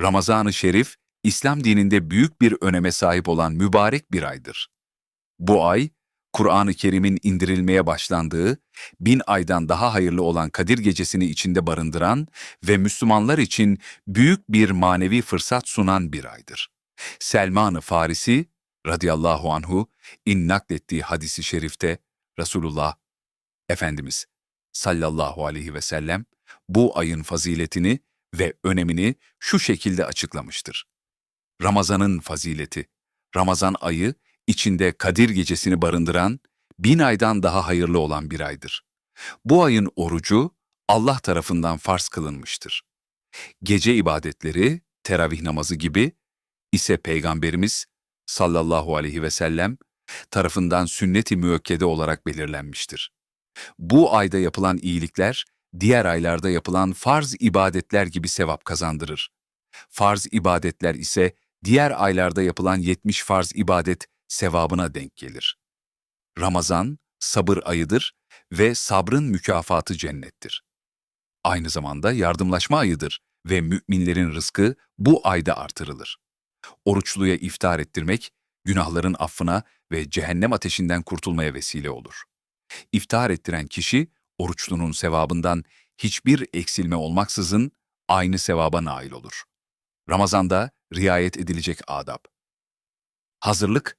Ramazan-ı Şerif, İslam dininde büyük bir öneme sahip olan mübarek bir aydır. Bu ay, Kur'an-ı Kerim'in indirilmeye başlandığı, bin aydan daha hayırlı olan Kadir Gecesi'ni içinde barındıran ve Müslümanlar için büyük bir manevi fırsat sunan bir aydır. Selman-ı Farisi, radıyallahu anhu, in naklettiği hadisi şerifte, Resulullah, Efendimiz sallallahu aleyhi ve sellem, bu ayın faziletini ve önemini şu şekilde açıklamıştır. Ramazan'ın fazileti, Ramazan ayı, içinde Kadir gecesini barındıran, bin aydan daha hayırlı olan bir aydır. Bu ayın orucu Allah tarafından farz kılınmıştır. Gece ibadetleri, teravih namazı gibi ise Peygamberimiz sallallahu aleyhi ve sellem tarafından sünnet-i müekkede olarak belirlenmiştir. Bu ayda yapılan iyilikler, diğer aylarda yapılan farz ibadetler gibi sevap kazandırır. Farz ibadetler ise diğer aylarda yapılan 70 farz ibadet sevabına denk gelir. Ramazan, sabır ayıdır ve sabrın mükafatı cennettir. Aynı zamanda yardımlaşma ayıdır ve müminlerin rızkı bu ayda artırılır. Oruçluya iftar ettirmek, günahların affına ve cehennem ateşinden kurtulmaya vesile olur. İftar ettiren kişi, oruçlunun sevabından hiçbir eksilme olmaksızın aynı sevaba nail olur. Ramazanda riayet edilecek adab. Hazırlık,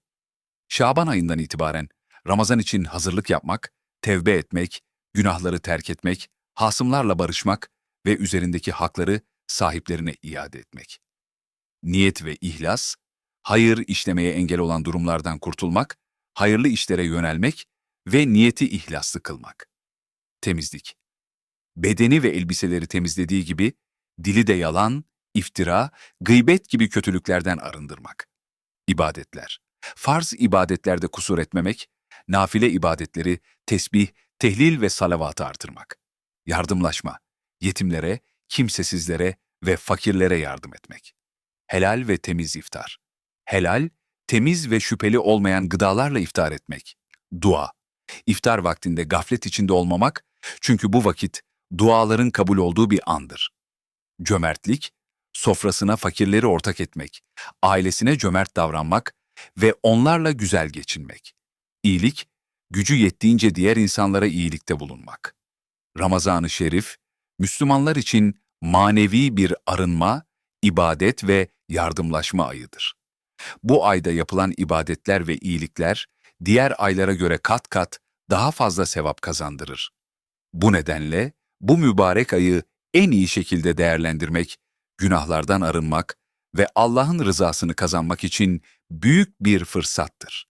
Şaban ayından itibaren Ramazan için hazırlık yapmak, tevbe etmek, günahları terk etmek, hasımlarla barışmak ve üzerindeki hakları sahiplerine iade etmek. Niyet ve ihlas, hayır işlemeye engel olan durumlardan kurtulmak, hayırlı işlere yönelmek ve niyeti ihlaslı kılmak. Temizlik. Bedeni ve elbiseleri temizlediği gibi, dili de yalan, iftira, gıybet gibi kötülüklerden arındırmak. İbadetler. Farz ibadetlerde kusur etmemek, nafile ibadetleri, tesbih, tehlil ve salavatı artırmak. Yardımlaşma. Yetimlere, kimsesizlere ve fakirlere yardım etmek. Helal ve temiz iftar. Helal, temiz ve şüpheli olmayan gıdalarla iftar etmek. Dua. İftar vaktinde gaflet içinde olmamak, çünkü bu vakit duaların kabul olduğu bir andır. Cömertlik, sofrasına fakirleri ortak etmek, ailesine cömert davranmak ve onlarla güzel geçinmek. İyilik, gücü yettiğince diğer insanlara iyilikte bulunmak. Ramazan-ı Şerif, Müslümanlar için manevi bir arınma, ibadet ve yardımlaşma ayıdır. Bu ayda yapılan ibadetler ve iyilikler, diğer aylara göre kat kat daha fazla sevap kazandırır. Bu nedenle bu mübarek ayı en iyi şekilde değerlendirmek, günahlardan arınmak ve Allah'ın rızasını kazanmak için büyük bir fırsattır.